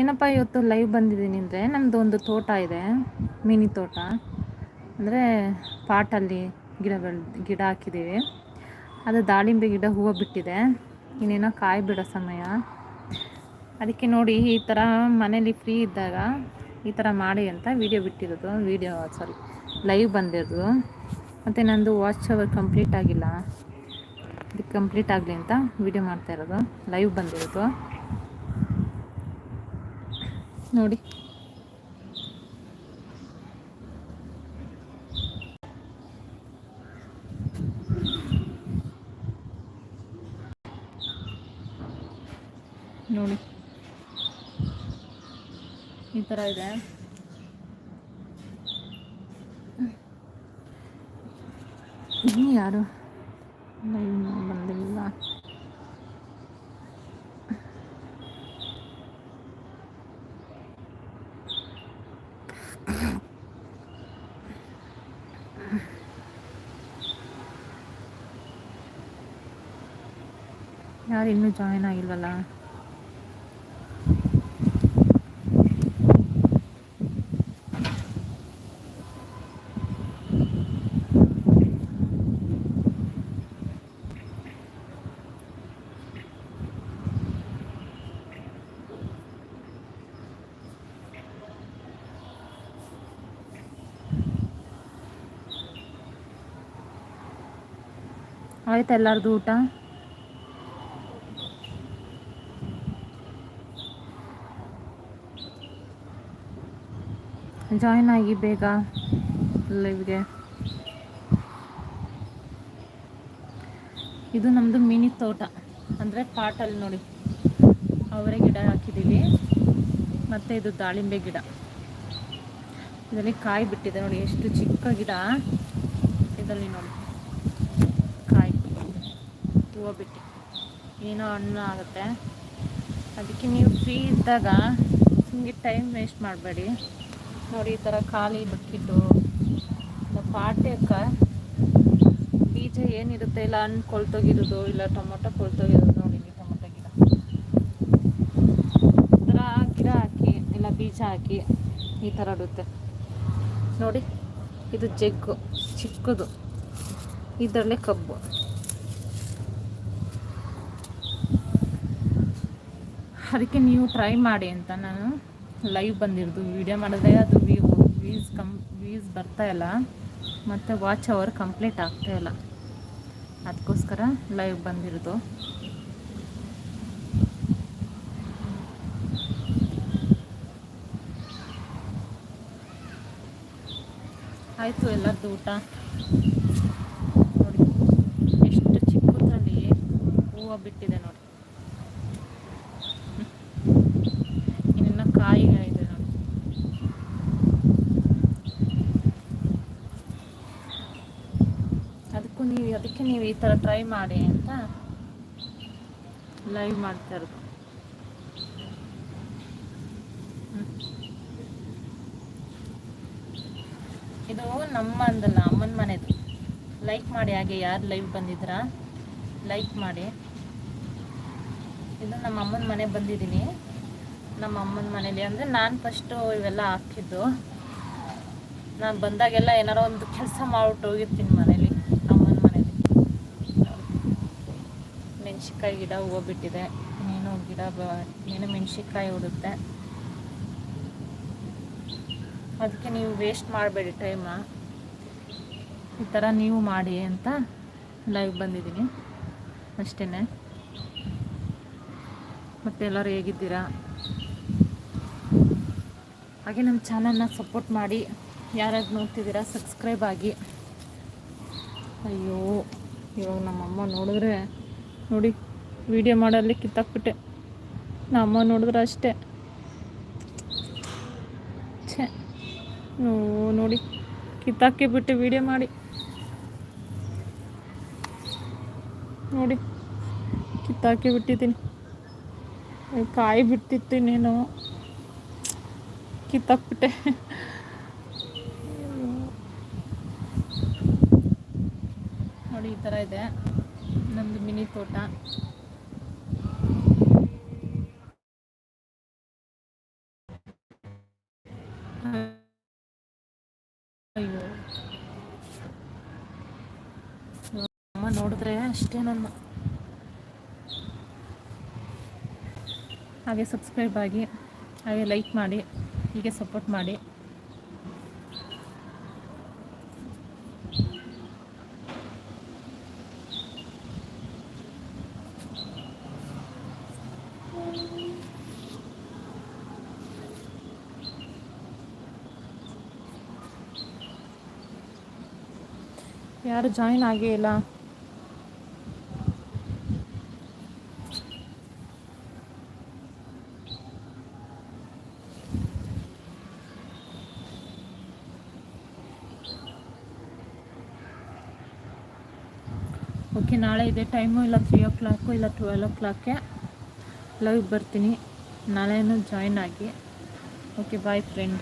ಏನಪ್ಪ ಇವತ್ತು ಲೈವ್ ಬಂದಿದ್ದೀನಿ ಅಂದರೆ ನಮ್ಮದು ಒಂದು ತೋಟ ಇದೆ, ಮಿನಿ ತೋಟ. ಅಂದರೆ ಪಾಟಲ್ಲಿ ಗಿಡ ಬೆಳೆ ಗಿಡ ಹಾಕಿದ್ದೀವಿ. ಅದು ದಾಳಿಂಬೆ ಗಿಡ ಹೂವು ಬಿಟ್ಟಿದೆ. ಇನ್ನೇನೋ ಕಾಯಿ ಬಿಡೋ ಸಮಯ. ಅದಕ್ಕೆ ನೋಡಿ ಈ ಥರ ಮನೇಲಿ ಫ್ರೀ ಇದ್ದಾಗ ಈ ಥರ ಮಾಡಿ ಅಂತ ವೀಡಿಯೋ ಬಿಟ್ಟಿರೋದು. ವಿಡಿಯೋ ಸಾರಿ ಲೈವ್ ಬಂದಿರೋದು. ಮತ್ತು ನಂದು ವಾಚ್ ಅವರ್ ಕಂಪ್ಲೀಟ್ ಆಗಿಲ್ಲ. ಇದು ಕಂಪ್ಲೀಟ್ ಆಗಲಿ ಅಂತ ವೀಡಿಯೋ ಮಾಡ್ತಾ ಇರೋದು. ಲೈವ್ ಬಂದಿರೋದು. ನೋಡಿ. ನೋಡಿ. ಈ ಥರ ಇದೆ. ಯಾರು? ಯಾರು ಇನ್ನೂ ಜಾಯಿನ್ ಆಗಿಲ್ವಲ್ಲ? ಆಯ್ತಾ ಎಲ್ಲರದು ಊಟ? ಜಾಯಿನ್ ಆಗಿ ಬೇಗ ಲೈವ್ಗೆ ಇದು ನಮ್ಮದು ಮಿನಿ ತೋಟ. ಅಂದರೆ ಪಾಟಲ್ಲಿ ನೋಡಿ. ಅವರೆ ಗಿಡ ಹಾಕಿದ್ದೀವಿ ಮತ್ತು ಇದು ದಾಳಿಂಬೆ ಗಿಡ. ಇದರಲ್ಲಿ ಕಾಯಿ ಬಿಟ್ಟಿದೆ ನೋಡಿ. ಎಷ್ಟು ಚಿಕ್ಕ ಗಿಡ. ಇದರಲ್ಲಿ ನೋಡಿ. ಕಾಯಿ. ಹೂವು ಬಿಟ್ಟು. ಏನೋ ಹಣ್ಣು ಆಗುತ್ತೆ. ಅದಕ್ಕೆ ನೀವು ಫ್ರೀ ಇದ್ದಾಗ ನಿಮಗೆ ಟೈಮ್ ವೇಸ್ಟ್ ಮಾಡಬೇಡಿ. ನೋಡಿ, ಈ ಥರ ಖಾಲಿ ಬಿಟ್ಬಿಟ್ಟು ಪಾಟ್ಯಕ್ಕೆ ಬೀಜ ಏನಿರುತ್ತೆ ಇಲ್ಲ, ಹಣ್ಣು ಕೊಳ್ತೋಗಿರೋದು ಇಲ್ಲ, ಟೊಮೊಟೊ ಕೊಳ್ತೋಗಿರೋದು ನೋಡಿ ಟೊಮೊಟೊ ಗಿಡ. ಥರ ಗಿಡ ಹಾಕಿ, ಇಲ್ಲ ಬೀಜ ಹಾಕಿ ಈ ಥರ ಇಡುತ್ತೆ. ನೋಡಿ, ಇದು ಜಗ್ಗು, ಚಿಕ್ಕದು. ಇದರಲ್ಲೇ ಕಬ್ಬು. ಅದಕ್ಕೆ ನೀವು ಟ್ರೈ ಮಾಡಿ ಅಂತ ನಾನು. ಲೈವ್ ಬಂದಿರೋದು ವಿಡಿಯೋ ಮಾಡಿದ್ರೆ ಅದು ವ್ಯೂ ವ್ಯೂಸ್ ಕಂ ವ್ಯೂಸ್ ಇಲ್ಲ. ಮತ್ತು ವಾಚ್ ಅವರ್ ಕಂಪ್ಲೀಟ್ ಆಗ್ತಾ ಇಲ್ಲ. ಅದಕ್ಕೋಸ್ಕರ ಲೈವ್ ಬಂದಿರೋದು. ಆಯಿತು ಎಲ್ಲರದ್ದು ಊಟ? ನೋಡಿ, ಎಷ್ಟು ಚಿಕ್ಕದ್ರಲ್ಲಿ ಹೂವು ಬಿಟ್ಟಿದೆ ನೋಡಿ. ನೀವು, ಅದಕ್ಕೆ ನೀವು ಈ ಥರ ಟ್ರೈ ಮಾಡಿ ಅಂತ ಲೈವ್ ಮಾಡ್ತಾ ಇರೋದು. ಇದು ನಮ್ಮ ಅಂದಲ್ಲ, ಅಮ್ಮನ ಮನೆದು. ಲೈಕ್ ಮಾಡಿ ಹಾಗೆ ಯಾರು ಲೈವ್ ಬಂದಿದ್ರಾ ಲೈಕ್ ಮಾಡಿ. ಇದು ನಮ್ಮ ಅಮ್ಮನ ಮನೆ ಬಂದಿದ್ದೀನಿ. ನಮ್ಮ ಅಮ್ಮನ ಮನೇಲಿ ಅಂದರೆ ನಾನು ಫಸ್ಟು ಇವೆಲ್ಲ ಹಾಕಿದ್ದು. ನಾನು ಬಂದಾಗೆಲ್ಲ ಏನಾರೋ ಒಂದು ಕೆಲಸ ಮಾಡ್ಬಿಟ್ಟು ಹೋಗಿರ್ತೀನಿ ಮನೇಲಿ ಅಮ್ಮನ ಮನೇಲಿ ಮೆಣಸಿನ್ಕಾಯಿ ಗಿಡ ಹೂವು ಬಿಟ್ಟಿದೆ ಇನ್ನೇನು ಗಿಡ ಬ, ಇನ್ನೇನು ಮೆಣಸಿನ್ಕಾಯಿ ಉಡುತ್ತೆ. ಅದಕ್ಕೆ ನೀವು ವೇಸ್ಟ್ ಮಾಡಬೇಡಿ ಟೈಮ ಈ ಥರ ನೀವು ಮಾಡಿ ಅಂತ ಲೈವ್ ಬಂದಿದ್ದೀನಿ. ಅಷ್ಟೇ ಮತ್ತು ಎಲ್ಲರೂ ಹೇಗಿದ್ದೀರಾ? ಹಾಗೆ ನಮ್ಮ ಚಾನಲ್ನ ಸಪೋರ್ಟ್ ಮಾಡಿ. ಯಾರ್ಯಾರು ನೋಡ್ತಿದ್ದೀರಾ ಸಬ್ಸ್ಕ್ರೈಬ್ ಆಗಿ. ಅಯ್ಯೋ, ಇವಾಗ ನಮ್ಮಮ್ಮ ನೋಡಿದ್ರೆ ನೋಡಿ ವಿಡಿಯೋ ಮಾಡಲ್ಲಿ ಕಿತ್ತಾಕ್ಬಿಟ್ಟೆ. ನಮ್ಮಮ್ಮ ನೋಡಿದ್ರೆ ಅಷ್ಟೇ. ಛೇ ನೋ ನೋಡಿ, ಕಿತ್ತಾಕಿ ವಿಡಿಯೋ ಮಾಡಿ. ನೋಡಿ, ಕಿತ್ತಾಕಿ ಬಿಟ್ಟಿದ್ದೀನಿ. ಕಾಯಿ ಬಿಟ್ಟಿತ್ತು ಇನ್ನೇನು. ಕಿತ್ತಾಕ್ಬಿಟ್ಟೆ. ನೋಡಿ, ಈ ಥರ ಇದೆ. ನಮ್ದು ಮಿನಿ ತೋಟ. ಅಯ್ಯೋ. ಅಮ್ಮ ನೋಡಿದ್ರೆ ಅಷ್ಟೇ ನನ್ನ. ಹಾಗೆ ಸಬ್ಸ್ಕ್ರೈಬ್ ಆಗಿ, ಹಾಗೆ ಲೈಕ್ ಮಾಡಿ, ಹೀಗೆ ಸಪೋರ್ಟ್ ಮಾಡಿ. ಯಾರು ಜಾಯಿನ್ ಆಗೇ ಇಲ್ಲ. ಓಕೆ ನಾಳೆ ಇದೆ. ಟೈಮು ಇಲ್ಲ ತ್ರೀ ಓ ಕ್ಲಾಕು ಇಲ್ಲ ಟ್ವೆಲ್ ಓ ಕ್ಲಾಕ್ಗೆ ಲೈವ್ ಬರ್ತೀನಿ. ನಾಳೆನೂ ಜಾಯಿನ್ ಆಗಿ. Okay bye friend